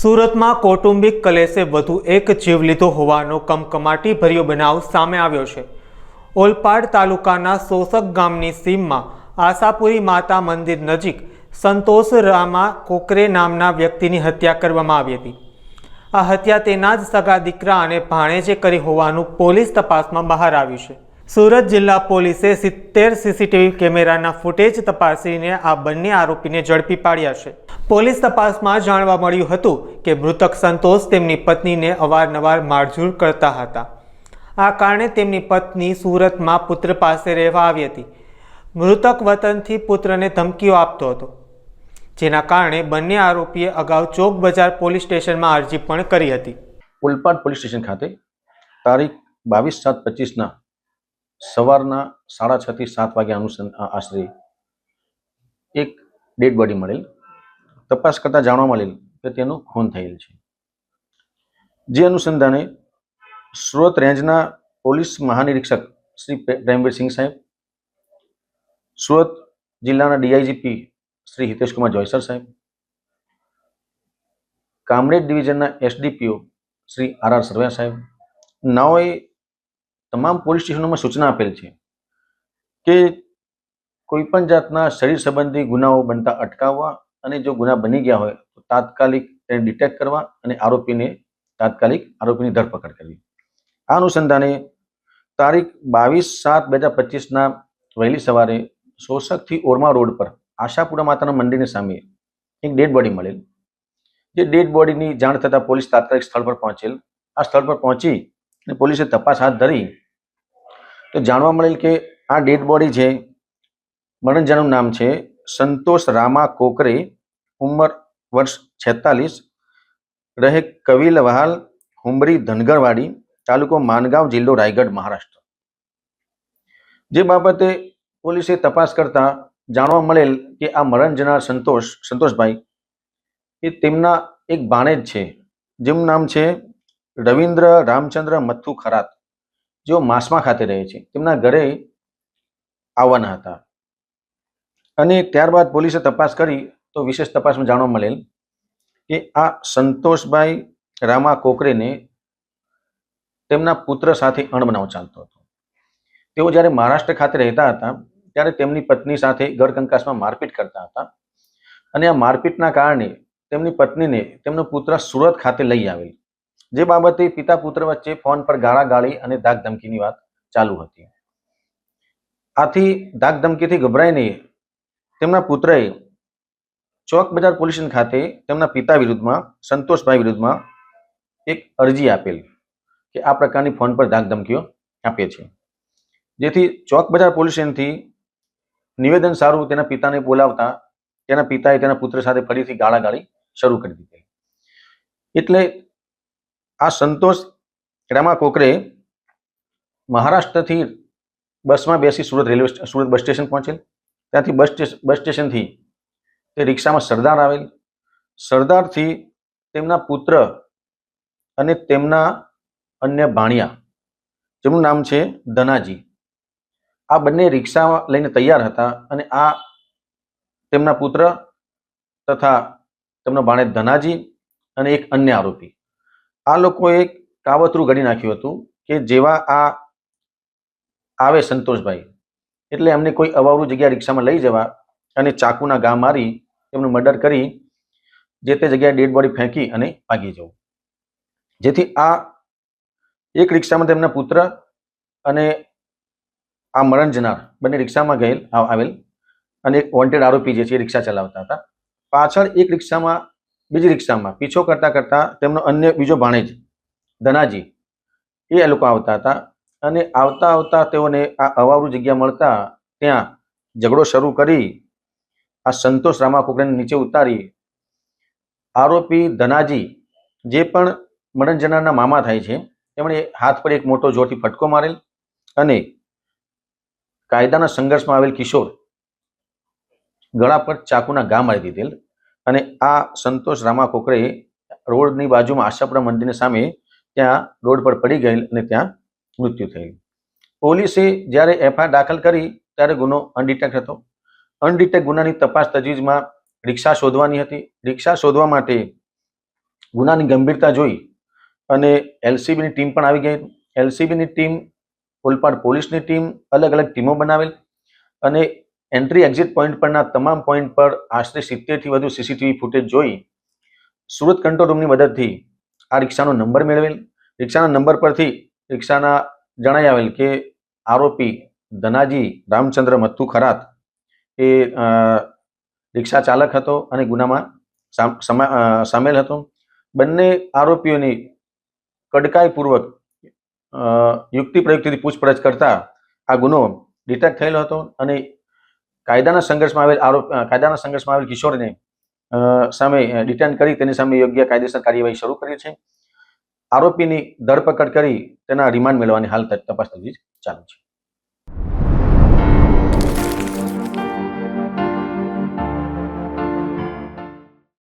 સુરતમાં કૌટુંબિક કલેશે વધુ એક જીવ લીધો હોવાનો કમકમાટી ભર્યો બનાવ સામે આવ્યો છે. ઓલપાડ તાલુકાના સોસક ગામની સીમમાં આશાપુરી માતા મંદિર નજીક સંતોષ રામા કોકરે નામના વ્યક્તિની હત્યા કરવામાં આવી હતી. આ હત્યા તેના જ સગા દીકરા અને ભાણેજે કરી હોવાનું પોલીસ તપાસમાં બહાર આવ્યું છે. સુરત જિલ્લા પોલીસે સિત્તેર સીસીટીવી કેમેરાના ફૂટેજ તપાસીને આ બંને આરોપીને ઝડપી પાડ્યા છે. પોલીસ તપાસમાં જાણવા મળ્યું હતું કે મૃતક સંતોષ તેમની પત્નીને અવારનવાર મારઝૂડ કરતા હતા. આ કારણે તેમની પત્ની સુરતમાં પુત્ર પાસે રહેવા આવી હતી. મૃતક વતનથી પુત્રને ધમકીઓ આપતો હતો, જેના કારણે બંને આરોપીએ અગાઉ ચોક બજાર પોલીસ સ્ટેશનમાં અરજી પણ કરી હતી. ઉલપાડ પોલીસ સ્ટેશન ખાતે તારીખ બાવીસ સાત પચીસના સવારના સાડા છ થી સાત વાગ્યા અનુસંધ આશરે એક ડેડ બોડી મળેલ. તપાસ કરતા જાણવા મળેલ કે તેનું ખૂન થયેલ છે. જે અનુસંધાને સુરત રેન્જના પોલીસ મહાનિરીક્ષક શ્રી પ્રે- પ્રેમવીરસિંહ સાહેબ, સુરત જિલ્લાના ડીઆઈજીપી શ્રી હિતેશકુમાર જોયસર સાહેબ, Kamrej ડિવિઝનના SDPO Shri R R Sarvaiya સાહેબ, નાઓએ તમામ પોલીસ સ્ટેશનોમાં સૂચના આપેલ છે કે કોઈ પણ જાતના શરીર સંબંધી ગુનાઓ બનતા અટકાવવા અને જો ગુના બની ગયા હોય તો તાત્કાલિક તેને ડિટેક્ટ કરવા અને આરોપીને તાત્કાલિક આરોપીની ધરપકડ કરવી. આ અનુસંધાને તારીખ બાવીસ સાત બે હજાર પચીસના વહેલી સવારે શોષકથી ઓરમા રોડ પર આશાપુરા માતાના મંદિરની સામે એક ડેડ બોડી મળેલ. જે ડેડ બોડીની જાણ થતાં પોલીસ તાત્કાલિક સ્થળ પર પહોંચેલ. આ સ્થળ પર પહોંચી અને પોલીસે તપાસ હાથ ધરી તો જાણવા મળેલ કે આ ડેડ બોડી છે. મરણજાનું નામ છે સંતોષ રામા કોકરે, ઉંમર વર્ષ છેતાલીસ, રહે કવિલ વહાલ હુંબરી, ધનગરવાડી, તાલુકો માનગાંવ, જિલ્લો રાયગઢ, મહારાષ્ટ્ર. જે બાબતે પોલીસે તપાસ કરતા જાણવા મળેલ કે આ મરણ જનાર સંતોષ, સંતોષભાઈ, એ તેમના એક ભાણેજ છે. જેમનું નામ છે રવિન્દ્ર રામચંદ્ર મથુ ખરાત, જેઓ માસમા ખાતે રહે છે. તેમના ઘરે આવવાના હતા. અને ત્યારબાદ પોલીસે તપાસ કરી તો વિશેષ તપાસમાં જાણવા મળેલ કે આ સંતોષભાઈ રામા કોકરેને તેમના પુત્ર સાથે અણબનાવ ચાલતો હતો. તેઓ જ્યારે મહારાષ્ટ્ર ખાતે રહેતા હતા, ત્યારે તેમની પત્ની સાથે ઘરકંકાસમાં મારપીટ કરતા હતા. અને આ મારપીટના કારણે તેમની પત્નીને તેમનો પુત્ર સુરત ખાતે લઈ આવેલ. જે બાબતે પિતા પુત્ર વચ્ચે ફોન પર ગાળાગાળી અને ધાક ધમકીની વાત ચાલુ હતી. આથી ધાક ધમકીથી ગભરાઈને તેમના પુત્રએ ચોક બજાર પોલીસ ખાતે તેમના પિતા વિરુદ્ધમાં, સંતોષભાઈ વિરુદ્ધમાં એક અરજી આપેલ કે આ પ્રકારની ફોન પર ધાક ધમકીઓ આપે છે. જેથી ચોક બજાર પોલીસ નિવેદન સારું તેના પિતાને બોલાવતા તેના પિતાએ તેના પુત્ર સાથે ફરીથી ગાળાગાળી શરૂ કરી દીધી. એટલે આ સંતોષ રામા કોકરે મહારાષ્ટ્રથી બસમાં બેસી Surat railway Surat bus station પહોંચેલ. ત્યાંથી બસ સ્ટેશન બસ સ્ટેશનથી તે રિક્ષામાં સરદાર આવેલ. સરદારથી તેમના પુત્ર અને તેમના અન્ય ભાણિયા, જેમનું નામ છે ધનાજી, આ બંને રિક્ષા લઈને તૈયાર હતા અને આ તેમના પુત્ર તથા તેમનો ભાણે ધનાજી અને એક અન્ય આરોપી. આ લોકોએ કાવતરું ઘડી નાખ્યું હતું કે જેવા આ આવે સંતોષભાઈ. એટલે એમને કોઈ અવાવરું જગ્યા રિક્ષામાં લઈ જવા અને ચાકુના ઘા મારી એમનું મર્ડર કરી જે તે જગ્યાએ ડેડ બોડી ફેંકી અને ભાગી જવું. જેથી આ એક રિક્ષામાં તેમના પુત્ર અને આ મરણ જનાર બંને રિક્ષામાં ગયેલ આવેલ અને એક વોન્ટેડ આરોપી જે છે એ રિક્ષા ચલાવતા હતા. પાછળ એક રિક્ષામાં બીજી રિક્ષામાં પીછો કરતા કરતાં તેમનો અન્ય બીજો ભાણેજ, ધનાજી, એ લોકો આવતા હતા. અને આવતા આવતા તેઓને આ અવાવરું જગ્યા મળતા ત્યાં ઝઘડો શરૂ કરી, આ સંતોષ રામા કોકરેને નીચે ઉતારી. આરોપી ધનાજી, જે પણ મણનજનારના મામા થાય છે, તેમણે હાથ પર એક મોટો જોરથી ફટકો મારેલ અને કાયદાના સંઘર્ષમાં આવેલ કિશોર ગળા પર ચાકુના ઘા મારી દીધેલ. અને આ સંતોષ રામા ખોખરે રોડની બાજુમાં આશાપુરા મંદિરની સામે ત્યાં રોડ પર પડી ગયેલ અને ત્યાં મૃત્યુ થયેલ. પોલીસે જ્યારે એફઆઈઆર દાખલ કરી ત્યારે ગુનો અનડિટેક્ટ હતો. અનડિટેક્ટ ગુનાની તપાસ તજવીજમાં રિક્ષા શોધવાની હતી. રિક્ષા શોધવા માટે ગુનાની ગંભીરતા જોઈ અને એલસીબીની ટીમ પણ આવી ગઈ એલસીબીની ટીમ ઓલપાડ પોલીસની ટીમ અલગ અલગ ટીમો બનાવેલ અને એન્ટ્રી એક્ઝિટ પોઈન્ટ પરના તમામ પોઈન્ટ પર આશરે સિત્તેરથી વધુ સીસીટીવી ફૂટેજ જોઈ સુરત કંટ્રોલ રૂમની મદદથી આ રિક્ષાનો નંબર મેળવેલ. રિક્ષાના નંબર પરથી રિક્ષાના જણાઈ આવેલ કે આરોપી ધનાજી રામચંદ્ર મથુ ખરાત એ રિક્ષા ચાલક હતો અને ગુનામાં સામેલ હતો. બંને આરોપીઓની કડકાઈપૂર્વક યુક્તિ પ્રયુક્તિથી પૂછપરછ કરતા આ ગુનો ડિટેક્ટ થયેલો હતો અને કાયદાના સંઘર્ષમાં આવેલ આરોપ કાયદાના સંઘર્ષમાં આવેલ કિશોરને સામે ડિટેન કરી તેની સામે યોગ્ય કાયદેસર કાર્યવાહી શરૂ કરી છે. આરોપીની ધરપકડ કરી તેના રિમાન્ડ મેળવવાની હાલ તપાસ તજવીજ ચાલુ છે.